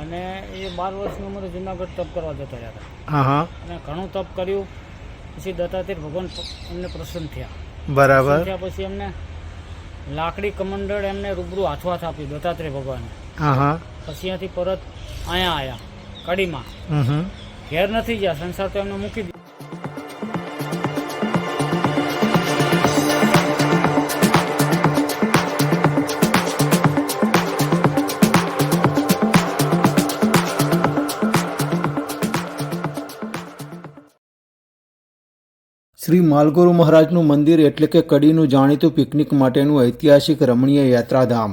અને એ બાર વર્ષની ઉંમરે જુનાગઢ તપ કરવા જતા રહ્યા હતા. હા હા. અને ઘણું તપ કર્યું પછી દત્તાત્રેય ભગવાન એમને પ્રસન્ન થયા. બરાબર. થયા પછી એમને લાકડી કમંડળ એમને રૂબરૂ હાથો હાથ આપ્યું દત્તાત્રેય ભગવાન. હા હા. પછી અહીંયાથી પરત અહીંયા આવ્યા કડીમાં. ઘેર નથી ગયા સંસાર તો એમને મૂકી દીધો. શ્રી માલગુરુ મહારાજનું મંદિર એટલે કે કડીનું જાણીતું પિકનિક માટેનું ઐતિહાસિક રમણીય યાત્રાધામ.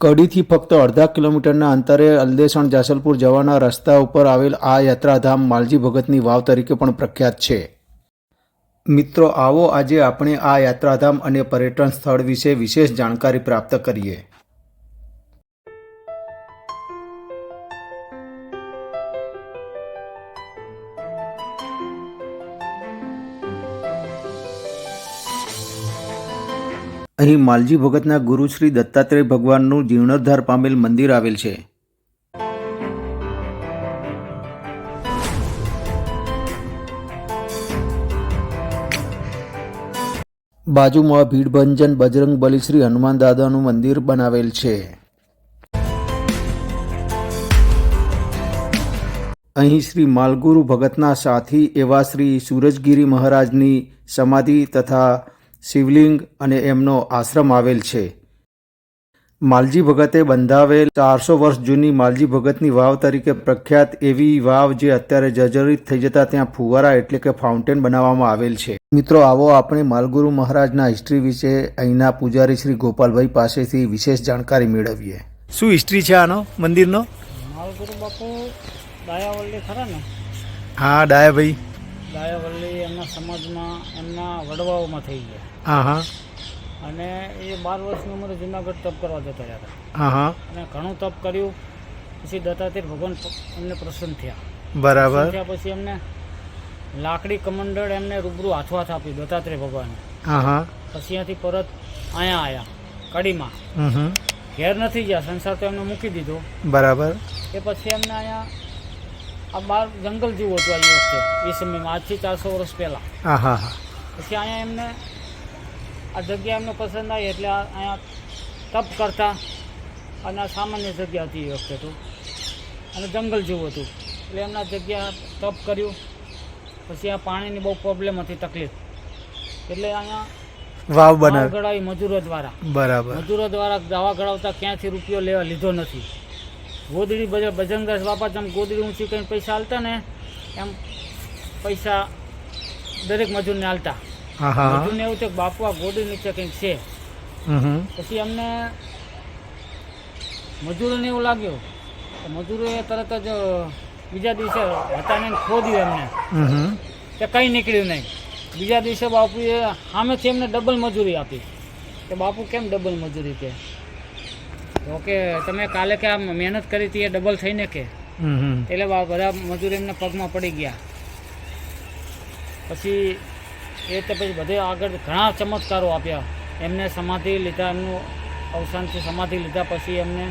કડીથી ફક્ત અડધા કિલોમીટરના અંતરે અલદેસણ જાસલપુર જવાના રસ્તા ઉપર આવેલ આ યાત્રાધામ માલજી ભગતની વાવ તરીકે પણ પ્રખ્યાત છે. મિત્રો, આવો આજે આપણે આ યાત્રાધામ અને પર્યટન સ્થળ વિશે વિશેષ જાણકારી પ્રાપ્ત કરીએ. અહીં માલજી ભગતના ગુરુ શ્રી દત્તાત્રેય ભગવાનનું જીર્ણોદ્ધાર પામેલ મંદિર આવેલ છે. બાજુમાં ભીડભંજન બજરંગ બલી શ્રી હનુમાન દાદાનું મંદિર બનાવેલ છે. અહીં શ્રી માલગુરુ ભગતના સાથી એવા શ્રી સૂરજગીરી મહારાજની સમાધિ તથા શિવલિંગ અને એમનો આશ્રમ આવેલ છે. માલજી ભગતે બંધાવેલ ચારસો વર્ષ જૂની માલજી ભગતની વાવ તરીકે પ્રખ્યાત એવી વાવ જે અત્યારે જર્જરિત થઈ જતા ત્યાં ફુવારા એટલે કે ફાઉન્ટેન બનાવવામાં આવેલ છે. મિત્રો આવો આપણે માલગુરુ મહારાજના હિસ્ટ્રી વિશે અહીંના પૂજારી શ્રી ગોપાલભાઈ પાસેથી વિશેષ જાણકારી મેળવીએ. શું હિસ્ટ્રી છે આનો? મંદિરનો? માલગુરુ બાપુ દાયાવલ્લી ખરા ને? હા ડાયાભાઈ દાયાવલ્લી એમના સમાજમાં એમના વડવાઓમાં થઈ ગયા. હા હા અને એ બાર વર્ષની ઉંમરે જુનાગઢ તપ કરવા જતા રહ્યા હતા. હા હા અને ઘણું તપ કર્યું પછી દત્તાત્રેય ભગવાન એમને પ્રસન્ન થયા. બરાબર. થયા પછી એમને લાકડી કમંડળ એમને રૂબરૂ હાથો હાથ આપ્યું દત્તાત્રેય ભગવાને હા હા પછી અહીંયાથી પરત અહીંયા આવ્યા કડીમાં. ઘેર નથી ગયા સંસાર તો એમને મૂકી દીધો. બરાબર. એ પછી એમને અહીંયા આ બાર જંગલ જેવું હતું આ વખતે એ સમયમાં. આજથી ચારસો વર્ષ પહેલાં. હા હા હા પછી અહીંયા એમને આ જગ્યા એમને પસંદ આવી એટલે અહીંયા તપ કરતા અને આ સામાન્ય જગ્યા હતી એ વખતે તો. અને જંગલ જેવું હતું. એટલે એમના જગ્યા તપ કર્યું. પછી આ પાણીની બહુ પ્રોબ્લેમ હતી તકલીફ. એટલે અહીંયા વાવ બનાવ. ગળાવી મજૂરો દ્વારા બરાબર. મજૂરો દ્વારા દવા ગળાવતા ક્યાંથી રૂપિયો લેવા લીધો નથી. ગોદડી બજરંગદાસ બાપા તમે ગોદડી ઊંચી કરીને પૈસા હાલતા ને એમ પૈસા દરેક મજૂરને હાલતા મજૂરને એવું છે કે બાપુ આ ગોદી નીચે કંઈક છે. પછી અમને મજૂરોને એવું લાગ્યું મજૂરોએ તરત જ બીજા દિવસે હતાને ખોદ્યું એમને. કે કંઈ નીકળ્યું નહીં. બીજા દિવસે બાપુએ સામેથી એમને ડબલ મજૂરી આપી. કે બાપુ કેમ ડબલ મજૂરી કે? તો કે તમે કાલે કે આ મહેનત કરી હતી એ ડબલ થઈને કે? એટલે બધા મજૂર એમને પગમાં પડી ગયા. પછી એ તો પછી બધે આગળ ઘણા ચમત્કારો આપ્યા. એમને સમાધિ લીધા એમનું અવસાનથી સમાધિ લીધા પછી એમને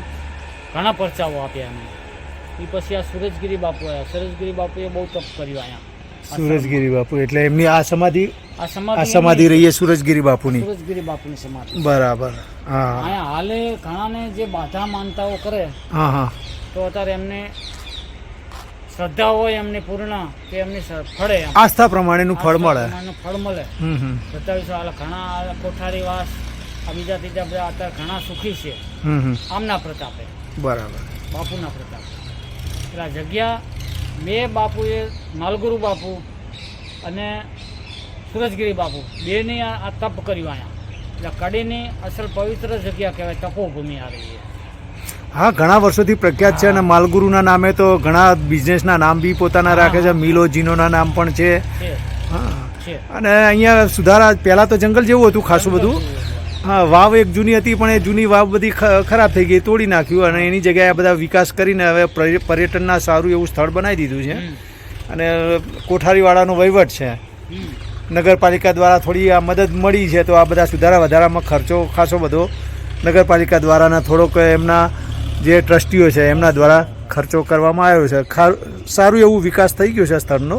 ઘણા પરચાઓ આપ્યા એમને. એ પછી આ સુરજગીરી બાપુ આવ્યા સુરજગીરી બાપુએ બહુ તપ કર્યું અહીંયા. સુરજગીરી બાપુ એટલે એમની આ સમાધિ આ સમાધિ રહી છે સુરજગીરી બાપુની. સુરજગીરી બાપુની સમાધિ. બરાબર. હા. અહીંયા હાલે ઘણાને જે બાધા માનતાઓ કરે હા હા. તો અત્યારે એમને શ્રદ્ધા હોય એમની પૂર્ણ કે એમની ફળે આસ્થા પ્રમાણેનું ફળ મળે. ફળ મળે. હમ હમ. બધા વિશે હાલ ઘણા કોઠારી વાસ આ બીજા ત્રીજા બધા અત્યારે ઘણા સુખી છે. આમના પ્રતાપે. બરાબર. બાપુના પ્રતાપે. એટલે આ જગ્યા બે બાપુએ માલગુરુ બાપુ અને સુરજગીરી બાપુ બેની આ તપ કર્યું અહીંયા. એટલે કડીની અસલ પવિત્ર જગ્યા કહેવાય તપોભૂમિ આ રહી છે. હા ઘણા વર્ષોથી પ્રખ્યાત છે અને માલગુરુના નામે તો ઘણા બિઝનેસના નામ બી પોતાના રાખે છે. મિલો જીનોના નામ પણ છે. અને અહીંયા સુધારા પહેલાં તો જંગલ જેવું હતું ખાસું બધું. હા વાવ એક જૂની હતી પણ એ જૂની વાવ બધી ખરાબ થઈ ગઈ તોડી નાખ્યું અને એની જગ્યાએ બધા વિકાસ કરીને હવે પર્યટનના સારું એવું સ્થળ બનાવી દીધું છે. અને કોઠારીવાળાનો વહીવટ છે. નગરપાલિકા દ્વારા થોડી આ મદદ મળી છે તો આ બધા સુધારા વધારામાં ખર્ચો ખાસો બધો નગરપાલિકા દ્વારાના થોડોક એમના જે ટ્રસ્ટીઓ છે એમના દ્વારા ખર્ચો કરવામાં આવ્યો છે. સારું એવું વિકાસ થઈ ગયો છે સ્થળનો.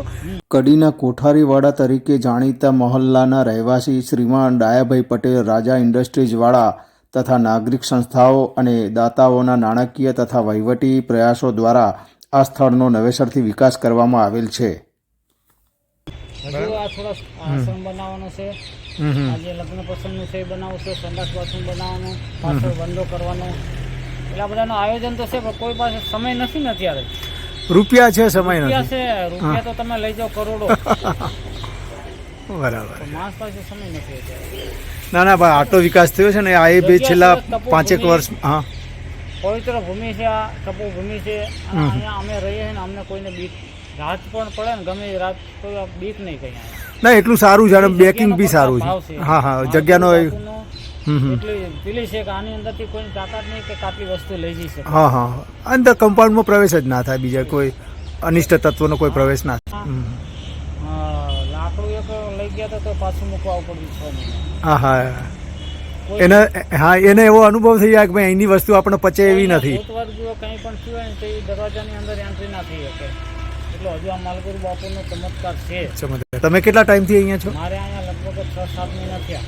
કડીના કોઠારીવાડા તરીકે જાણીતા મહોલ્લાના રહેવાસી શ્રીમાન ડાયાભાઈ પટેલ રાજા ઇન્ડસ્ટ્રીઝવાળા તથા નાગરિક સંસ્થાઓ અને દાતાઓના નાણાકીય તથા વહીવટી પ્રયાસો દ્વારા આ સ્થળનો નવેસરથી વિકાસ કરવામાં આવેલ છે. આ થોડા આશ્રમ બનાવવાનો છે. હમ હમ. આ જે લગ્ન પ્રસંગનું છે એ બનાવવું છે સંડાસ બાથરૂમ બનાવવાનું પાછળ બંધો કરવાનો. એટલા બધાનું આયોજન તો છે પણ કોઈ પાસે સમય નથી ને અત્યારે. રૂપિયા છે સમય રૂપિયા છે રૂપિયા તો તમે લઈ જાઓ કરોડો. બરાબર. માણસ પાસે સમય નથી અત્યારે. ના ના ભાઈ આટલો વિકાસ થયો છે ને આ એ બે છેલ્લા પાંચેક વર્ષ હા. પવિત્ર ભૂમિ છે આ તપોભૂમિ છે. અને અહીંયા અમે રહીએ છીએ ને અમને કોઈને બીક રાત પણ પડે ને ગમે રાત તો બીક નહીં કઈ ના એટલું સારું છે અને બેકિંગ બી સારું છે. હા હા જગ્યાનો. પેલી છે કે આની અંદરથી કોઈ તાકાત નહીં કે કાપી વસ્તુ લઈ જઈ શકે. હા હા. અંદર કમ્પાઉન્ડમાં પ્રવેશ જ ના થાય બીજા કોઈ અનિષ્ટ તત્વનો કોઈ પ્રવેશ ના થાય. લાકડું એક લઈ ગયા તો પાછું મૂકવા પડ્યું છ મહિના. હા હા. એને હા એને એવો અનુભવ થઈ જાય કે ભાઈ અહીંની વસ્તુ આપણે પચે એવી નથી. કંઈ પણ થયું હોય ને તો એ દરવાજાની અંદર એન્ટ્રી ના થઈ શકે. એટલે હજુ આ માલગુરુ બાપુનો ચમત્કાર છે. તમે કેટલા ટાઈમથી અહીંયા છો? મારે અહીંયા લગભગ છ સાત મહિના થયા.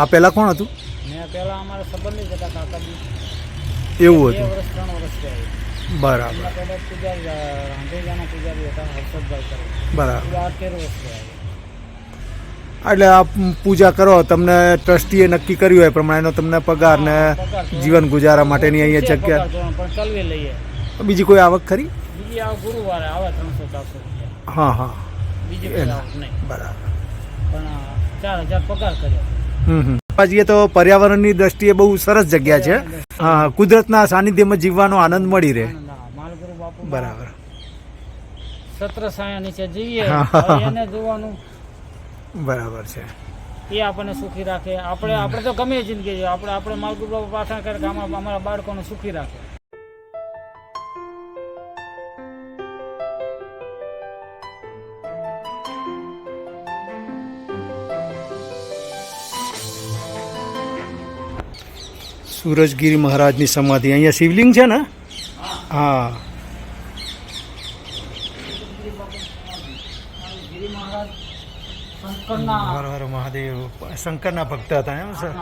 આ પહેલાં કોણ હતું? મેં પહેલાં અમારા સંબંધી હતા કાકાજી. એવું હતું. વર્ષ ત્રણ વર્ષ થયા બરાબર. બરાબર. એટલે આ પૂજા કરો તમને ટ્રસ્ટીએ નક્કી કર્યું હોય એ પ્રમાણેનો તમને પગાર ને જીવન ગુજારા માટેની અહીંયા જગ્યા. બીજી કોઈ આવક ખરી? આ ગુરુવારે આવે ત્રણસો ચારસો રૂપિયા. હા હા. બીજી નહીં. બરાબર. પણ ચાર હજાર પગાર કર્યો. જઈએ તો પર્યાવરણની દ્રષ્ટિએ બહુ સરસ જગ્યા છે. હા કુદરતના સાનિધ્યમાં જીવવાનો આનંદ મળી રહે. માલગુરુ બાપુ બરાબર. સત્ર સાયા નીચે જઈએ. એને જોવાનું. બરાબર છે. એ આપણને સુખી રાખે. આપણે આપણે તો ગમે જિંદગી આપણે આપણે માલગુરુ બાપુ પાછા કરે કે અમારા બાળકોને સુખી રાખે. સૂરજગીરી મહારાજની સમાધિ. અહીંયા શિવલિંગ છે ને? હા. મહાદેવ. શંકરના ભક્ત હતા એમ સર.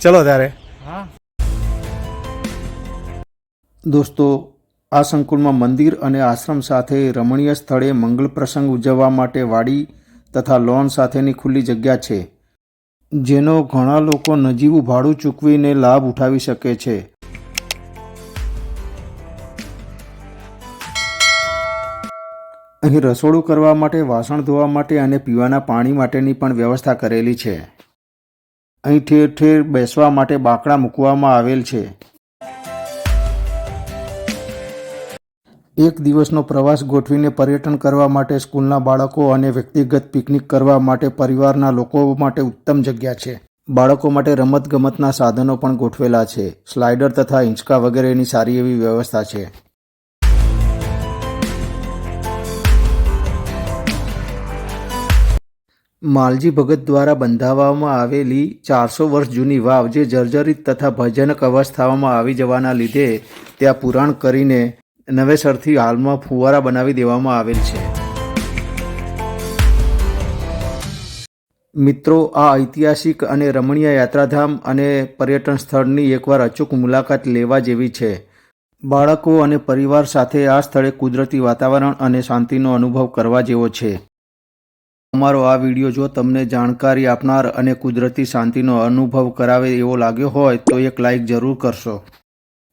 ચલો ત્યારે. હા. દોસ્તો આ સંકુલમાં મંદિર અને આશ્રમ સાથે રમણીય સ્થળે મંગળ પ્રસંગ ઉજવવા માટે વાડી તથા લોન સાથેની ખુલ્લી જગ્યા છે. જેનો ઘણા લોકો નજીવું ભાડું ચૂકવીને લાભ ઉઠાવી શકે છે. અહીં રસોડું કરવા માટે, વાસણ ધોવા માટે અને પીવાના પાણી માટેની પણ વ્યવસ્થા કરેલી છે. અહીં ઠેર ઠેર બેસવા માટે બાકડા મૂકવામાં આવેલ છે. એક દિવસનો પ્રવાસ ગોઠવીને પર્યટન કરવા માટે સ્કૂલના બાળકો અને વ્યક્તિગત પિકનિક કરવા માટે પરિવારના લોકો માટે ઉત્તમ જગ્યા છે. બાળકો માટે રમતગમતના સાધનો પણ ગોઠવેલા છે. સ્લાઇડર તથા હિંચકા વગેરેની સારી એવી વ્યવસ્થા છે. માલજી ભગત દ્વારા બંધાવવામાં આવેલી ચારસો વર્ષ જૂની વાવ જે જર્જરિત તથા ભજનક અવસ્થામાં આવી જવાના લીધે ત્યાં પુરાણ કરીને નવેસરથી હાલમાં ફુવારા બનાવી દેવામાં આવેલ છે. મિત્રો, આ ઐતિહાસિક અને રમણીય યાત્રાધામ અને પર્યટન સ્થળની એકવાર અચૂક મુલાકાત લેવા જેવી છે. બાળકો અને પરિવાર સાથે આ સ્થળે કુદરતી વાતાવરણ અને શાંતિનો અનુભવ કરવા જેવો છે. અમારો આ વીડિયો જો તમને જાણકારી આપનાર અને કુદરતી શાંતિનો અનુભવ કરાવે એવો લાગ્યો હોય તો એક લાઇક જરૂર કરશો.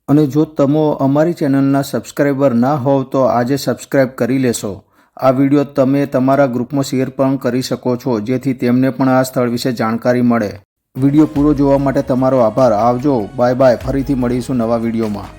અને જો તમે અમારી ચેનલના સબસ્ક્રાઈબર ના હોવ તો આજે સબસ્ક્રાઈબ કરી લેશો. આ વીડિયો તમે તમારા ગ્રુપમાં શેર પણ કરી શકો છો, જેથી તેમને પણ આ સ્થળ વિશે જાણકારી મળે. વીડિયો પૂરો જોવા માટે તમારો આભાર. આવજો. Bye bye. ફરીથી મળીશું નવા વિડીયોમાં.